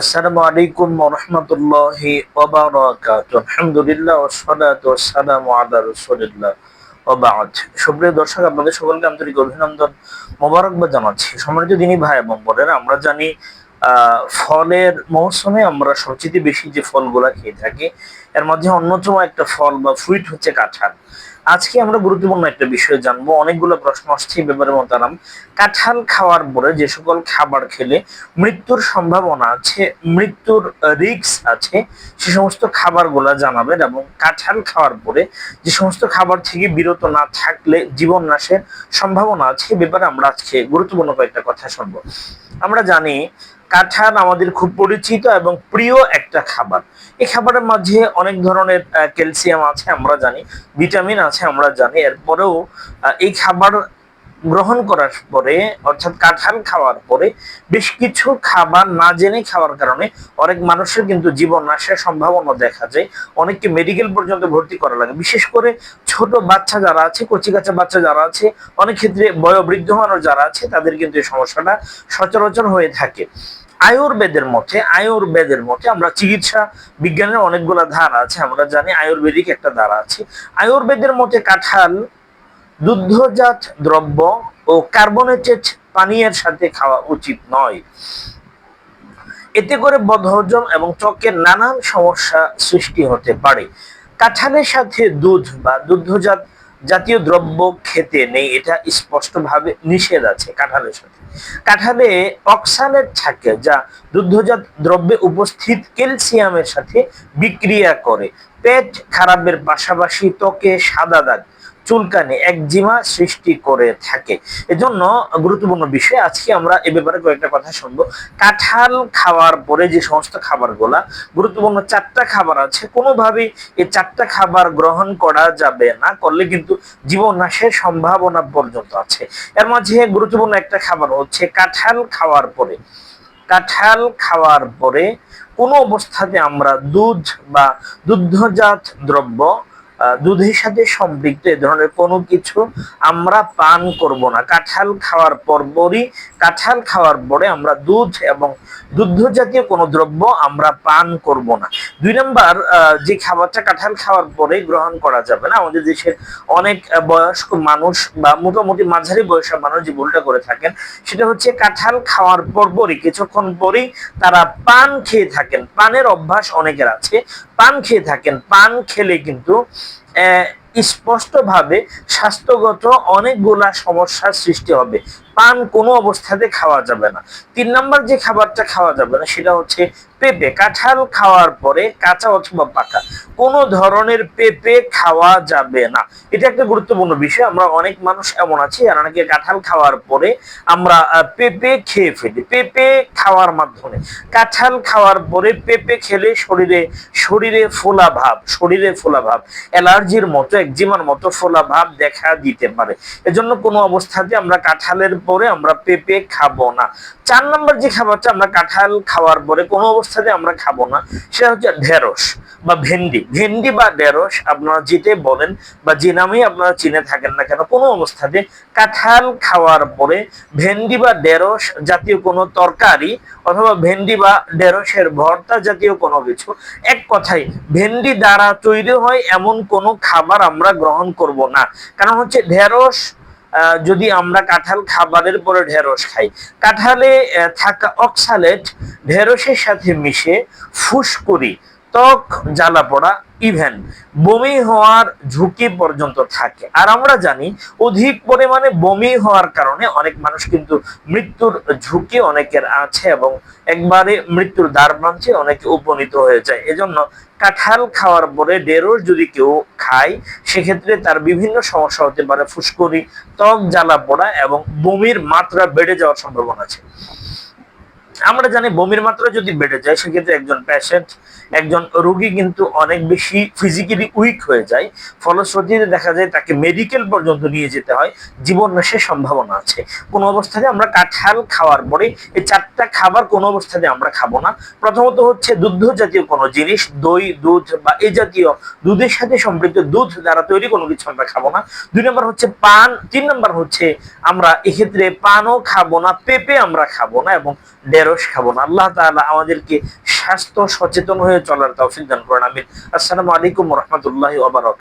আসসালামু আলাইকুম রহমতুল্লাহি আলহামদুলিল্লাহ ওয়াসসালামু আলা রাসূলিল্লাহ। ওবাদ সুপ্রিয় দর্শক, আপনাদের সকলকে আন্তরিক অভিনন্দন মোবারকবাদ জানাচ্ছি। সম্মানিত দিনী ভাই এবং বোনেরা, আমরা জানি ফলের মৌসুমে আমরা সবচেয়ে বেশি যে ফলগুলা খেয়ে থাকি এর মধ্যে অন্যতম একটা ফল বা ফ্রুইট হচ্ছে কাঁঠাল। আজকে আমরা গুরুত্বপূর্ণ একটা বিষয় জানব, অনেকগুলো প্রশ্ন আসছে ব্যাপারে মতারাম কাঁঠাল খাওয়ার পরে যে সকল খাবার খেলে মৃত্যুর সম্ভাবনা আছে, মৃত্যুর রিস্ক আছে, সে সমস্ত খাবারগুলা জানাবেন এবং কাঁঠাল খাওয়ার পরে যে সমস্ত খাবার থেকে বিরত না থাকলে জীবন নাশের সম্ভাবনা আছে ব্যাপারে আমরা আজকে গুরুত্বপূর্ণ কয়েকটা কথা শুনব। আমরা জানি কাঁঠাল আমাদের খুব পরিচিত এবং প্রিয় একটা খাবার। এই খাবারের মাঝে অনেক ধরনের ক্যালসিয়াম আছে আমরা জানি ভিটামিন আছে আমরা জানি। এরপরেও এই খাবার গ্রহণ করার পরে, অর্থাৎ কাঁঠাল খাওয়ার পরে, বেশ কিছু খাবার না জেনে খাওয়ার কারণে অনেক মানুষের কিন্তু জীবন নাশের সম্ভাবনা দেখা যায়। অনেককে মেডিকেল পর্যন্ত ভর্তি করা লাগে। বিশেষ করে ছোট বাচ্চা যারা আছে, কচি কাঁচা বাচ্চা যারা আছে, অনেক ক্ষেত্রে বয়োবৃদ্ধ মানুষ যারা আছে, তাদের কিন্তু এই সমস্যাটা সচরাচর হয়ে থাকে। আয়ুর্বেদের মতে আয়ুর্বেদের মতে আমরা চিকিৎসা বিজ্ঞানের অনেকগুলা ধারা আছে, আমরা জানি আয়ুর্বেদিক একটা ধারা আছে। আয়ুর্বেদের মতে কাঁঠাল দুগ্ধজাত দ্রব্য ও কার্বনেটেড পানীয়ের সাথে খাওয়া উচিত নয়। এতে করে বদহজম এবং ত্বকের নানান সমস্যা সৃষ্টি হতে পারে। কাঁঠালের সাথে দুধ বা দুগ্ধজাত জাতীয় দ্রব্য খেতে নেই, এটা স্পষ্টভাবে নিষেধ আছে কাঁঠালের সাথে। কাঁঠালে অক্সালেট থাকে যা দুগ্ধজাত দ্রব্যে উপস্থিত ক্যালসিয়ামের সাথে বিক্রিয়া করে। পেট খারাপের পাশাপাশি ত্বকে সাদা দাগ চুলকানি, একজিমা সৃষ্টি করে থাকে। এজন্য গুরুত্বপূর্ণ বিষয়, আজকে আমরা এ ব্যাপারে কয়েকটা কথা শুনব। কাঁঠাল খাওয়ার পরে যে সমস্ত খাবারগুলা, গুরুত্বপূর্ণ চারটা খাবার আছে, কোনোভাবেই এই চারটা খাবার গ্রহণ করা যাবে না, করলে কিন্তু জীবন নাশের সম্ভাবনা পর্যন্ত আছে। এর মাঝে গুরুত্বপূর্ণ একটা খাবার হচ্ছে কাঁঠাল খাওয়ার পরে। কাঁঠাল খাওয়ার পরে কোনো অবস্থাতে আমরা দুধ বা দুগ্ধজাত দ্রব্য দুধের সাথে সম্পৃক্ত এ ধরনের কোনো কিছু আমরা পান করব না। কাঁঠাল খাওয়ার পরপরই, কাঁঠাল খাওয়ার পরে আমরা দুধ এবং দুগ্ধ জাতীয় কোনো দ্রব্য আমরা পান করব না। দুই নম্বর যে খাবারটা কাঁঠাল খাওয়ার পরে গ্রহণ করা যাবে না, আমাদের দেশের অনেক বয়স্ক মানুষ বা মোটামুটি মাঝারি বয়সের মানুষ যে ভুলটা করে থাকেন, সেটা হচ্ছে কাঁঠাল খাওয়ার পরপরই, কিছুক্ষণ পরেই তারা পান খেয়ে থাকেন। পানের অভ্যাস অনেকের আছে, পান খেয়ে থাকেন। পান খেলে কিন্তু স্পষ্টভাবে স্বাস্থ্যগত অনেকগুলা সমস্যার সৃষ্টি হবে। পান কোনো অবস্থাতে খাওয়া যাবে না। তিন নম্বর যে খাবারটা খাওয়া যাবে না, সেটা হচ্ছে পেঁপে। কাঁঠাল খাওয়ার পরে কাঁচা অথবা পাকা, কোনো ধরনের পেঁপে খাওয়া যাবে না। এটা একটা গুরুত্বপূর্ণ বিষয়। আমরা অনেক মানুষ এমন আছি, যারা নাকি কাঁঠাল খাওয়ার পরে আমরা পেঁপে খেয়ে ফেলি। পেঁপে খাওয়ার মাধ্যমে। কাঁঠাল খাওয়ার পরে পেঁপে খেলে শরীরে শরীরে ফোলা ভাব, শরীরে ফোলা ভাব, অ্যালার্জির মতো, একজিমার মতো ফোলা ভাব দেখা দিতে পারে। এজন্য কোনো অবস্থাতে আমরা কাঁঠালের পরে আমরা পেঁপে খাব না। চার নম্বর যে খাবারটা আমরা কাঁঠাল খাওয়ার পরে কোনো অবস্থাতে আমরা খাব না। সেটা হচ্ছে ঢেঁড়স বা ভেন্ডি। ভেন্ডি বা ঢেঁড়স আপনারা যেটাই বলেন বা যে নামেই আপনারা চিনে থাকেন না কেন, কোনো অবস্থাতে কাঁঠাল খাওয়ার পরে ভেন্ডি বা ঢেঁড়স জাতীয় কোনো তরকারি অথবা ভেন্ডি বা ঢেঁড়সের ভর্তা জাতীয় কোনো কিছু, এক কথাই ভেন্ডি দ্বারা তৈরি হয় এমন কোনো খাবার আমরা গ্রহণ করব না। কারণ হচ্ছে ঢেঁড়স যদি আমরা কাঁঠাল খাবারের পরে ঢেঁড়স খাই। কাঁঠালে থাকা অক্সালেট ঢেঁড়সের সাথে মিশে ফুসকুড়ি। ত্বক জ্বালা পড়া ইভেন বমি হওয়ার ঝুঁকি পর্যন্ত থাকে। আর আমরা জানি অধিক পরিমাণে বমি হওয়ার কারণে অনেক মানুষ কিন্তু মৃত্যুর ঝুঁকি অনেকের আছে এবং একবারে মৃত্যুর দ্বার প্রান্তে অনেকে উপনীত হয়ে যায়। এজন্য কাঁঠাল খাওয়ার পরে ঢেঁড়স যদি কেউ খায়, সেক্ষেত্রে তার বিভিন্ন সমস্যা হতে পারে, ফুসকুড়ি, ত্বক জ্বালা পড়া এবং বমির মাত্রা বেড়ে যাওয়ার সম্ভাবনা আছে। আমরা জানি বমির মাত্রা যদি বেড়ে যায়, সেক্ষেত্রে একজন পেশেন্ট একজন রোগী কিন্তু অনেক বেশি ফিজিক্যালি উইক হয়ে যায়। ফলশ্রুতিতে দেখা যায় তাকে মেডিকেল পর্যন্ত নিয়ে যেতে হয়। জীবন নাশের সম্ভাবনা আছে। কোনো অবস্থাতে আমরা কাঁঠাল খাওয়ার পরে এই চারটা খাবার কোনো অবস্থাতে আমরা খাব না। প্রথমত হচ্ছে দুগ্ধ জাতীয় কোনো জিনিস, দই, দুধ বা এই জাতীয় দুধের সাথে সম্পৃক্ত দুধ দ্বারা তৈরি কোনো কিছু আমরা খাব না। দুই নম্বর হচ্ছে পান, তিন নম্বর হচ্ছে আমরা এক্ষেত্রে পানও খাব না, পেঁপে আমরা খাব না এবং ঢেঁড়স ঢেঁড়স খাব না। আল্লাহ তালা আমাদেরকে স্বাস্থ্য সচেতন হয়ে চলার তৌফিক দান করেন, আমিন। আসসালামু আলাইকুম রহমতুল্লাহ বারাকাতুহু।